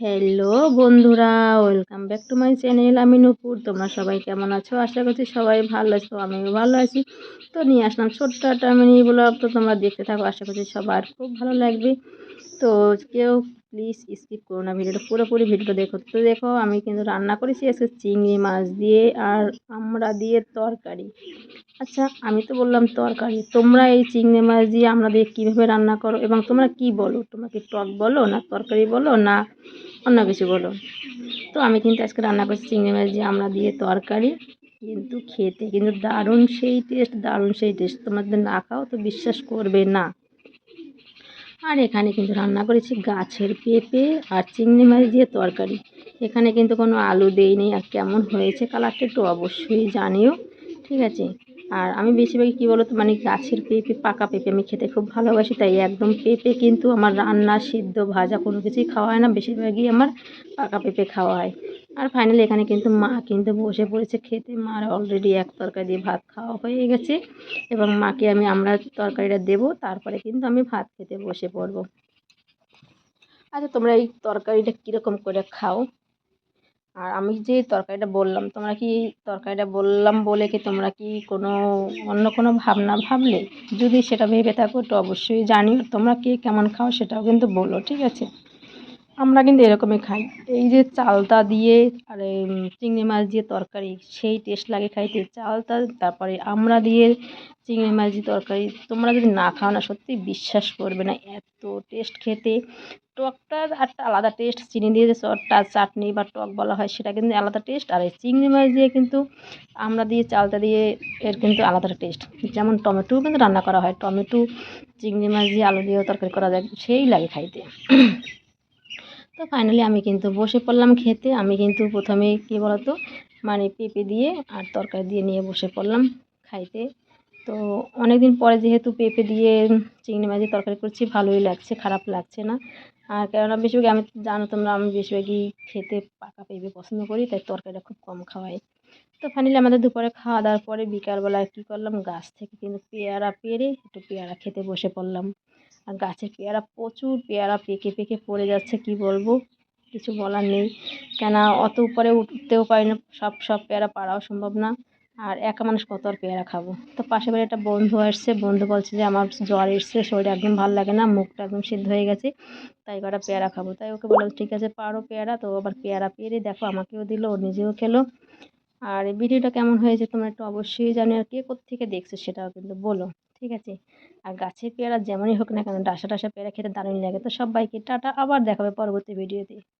Hello বন্ধুরা welcome back to my channel আমি নূপুর, তোমরা সবাই কেমন আছো? আশা করছি সবাই ভালো আছো, আমিও ভালো আছি। তো নিয়ে আসলাম ছোট্ট একটা মিনি ব্লগ তো তোমরা দেখতে থাকো, আশা করছি সবার খুব ভালো লাগবে। তো কেউ প্লিজ স্কিপ করো না ভিডিওটা পুরোপুরি ভিডিওটা দেখো। তো দেখো, আমি কিন্তু রান্না করেছি আজকে চিংড়ি মাছ দিয়ে আর আমরা দিয়ে তরকারি। আচ্ছা আমি তো বললাম তরকারি। তোমরা এই চিংড়ি মাছ দিয়ে আমরা দিয়ে কীভাবে রান্না করো এবং তোমরা কি বলো? তোমরা কি টক বলো না তরকারি বলো না অন্য কিছু বলো? তো আমি কিন্তু আজকে রান্না করছি চিংড়ি মাছ দিয়ে আমরা দিয়ে তরকারি। কিন্তু খেতে কিন্তু দারুণ সেই টেস্ট দারুণ সেই টেস্ট তোমাদের না খাও তো বিশ্বাস করবে না। আর এখানে কিন্তু রান্না করেছি গাছের পেঁপে আর চিংড়ি মাছ দিয়ে তরকারি। এখানে কিন্তু কোনো আলু দেইনি আর কেমন হয়েছে কালারটা একটু অবশ্যই জানিও, ঠিক আছে? আর আমি বেশিরভাগই কী বলো তো মানে গাছের পেঁপে, পাকা পেঁপে আমি খেতে খুব ভালোবাসি, তাই একদম পেঁপে কিন্তু আমার রান্না, সিদ্ধ, ভাজা কোনো কিছুই খাওয়া হয় না, বেশিরভাগই আমার পাকা পেঁপে খাওয়া হয়। আর ফাইনালি এখানে কিন্তু মা কিন্তু বসে পড়েছে খেতে। মার অলরেডি এক তরকারি দিয়ে ভাত খাওয়া হয়ে গেছে। এবং মাকে আমি আমরা তরকারিটা দেবো, তারপরে কিন্তু আমি ভাত খেতে বসে পড়ব। আচ্ছা তোমরা এই তরকারিটা কীরকম করে খাও? আর আমি যে তরকারিটা বললাম, তোমরা কি তরকারিটা বললাম বলে কি তোমরা কি কোনো অন্য কোনো ভাবনা ভাবলে? যদি সেটা ভেবে থাকো, তো অবশ্যই জানিও। তোমরা কে কেমন খাও সেটাও কিন্তু বলো, ঠিক আছে? আমরা কিন্তু এরকমই খাই। এই যে চালতা দিয়ে আর চিংড়ি মাছ দিয়ে তরকারি, সেই টেস্ট লাগে খাইতে। চালতা, তারপরে আমরা দিয়ে চিংড়ি মাছ দিয়ে তরকারি, তোমরা যদি না খাও না, সত্যি বিশ্বাস করবে না, এত টেস্ট খেতে। টকটার একটা আলাদা টেস্ট চিনি দিয়ে যে চটটা, চাটনি বা টক বলা হয়, সেটা কিন্তু আলাদা টেস্ট আর এই চিংড়ি মাছ দিয়ে কিন্তু আমরা দিয়ে চালতা দিয়ে, এর কিন্তু আলাদা টেস্ট যেমন টমেটো কিন্তু রান্না করা হয়। টমেটো, চিংড়ি মাছ দিয়ে, আলু দিয়েও তরকারি করা যায়, সেই লাগে খাইতে। তো ফাইনালি আমি কিন্তু বসে পড়লাম খেতে। আমি কিন্তু প্রথমে কী বলতো মানে পেঁপে দিয়ে আর তরকারি দিয়ে নিয়ে বসে পড়লাম খাইতে। তো অনেক দিন পরে যেহেতু পেঁপে দিয়ে চিংড়ি মাছ দিয়ে তরকারি করছি, ভালোই লাগছে, খারাপ লাগছে না। আর কেননা বেশিরভাগ আমি, জানো তোমরা, আমি বেশিরভাগই খেতে পাকা পেঁপে পছন্দ করি, তাই তরকারিটা খুব কম খাওয়াই। তো ফাইনালি আমাদের দুপুরে খাওয়া দাওয়ার পরে বিকালবেলায় কী করলাম, গাছ থেকে কিন্তু পেয়ারা পেরে একটু পেয়ারা খেতে বসে পড়লাম। আর গাছের পেয়ারা, প্রচুর পেয়ারা পেকে পেকে পড়ে যাচ্ছে, কি বলব? কিছু বলার নেই। কেন অত উপরে উঠতেও পারি না, সব সব পেয়ারা পাড়াও সম্ভব না। আর একা মানুষ কত আর পেয়ারা খাব? তো পাশে বাড়ি একটা বন্ধু আসছে, বন্ধু বলছে যে আমার জ্বর এসছে শরীর একদম ভালো লাগে না, মুখটা একদম সিদ্ধ হয়ে গেছে, তাই কটা পেয়ারা খাব। তাই ওকে বলল ঠিক আছে, পারো পেয়ারা, তো আবার পেয়ারা পেরে দেখো, আমাকেও দিল, ও নিজেও খেলো। আর ভিডিওটা কেমন হয়েছে তোমরা একটু অবশ্যই জানি আর কে কোথেকে দেখছ সেটাও কিন্তু বলো, ঠিক আছে? আর গাছের পেয়ারা যেমনই হোক না কেন ডাসা ডাসা পেয়ারা খেতে দারুণ লাগে। তো সবাইকে টাটা, আবার দেখাবে পরবর্তী ভিডিওতে।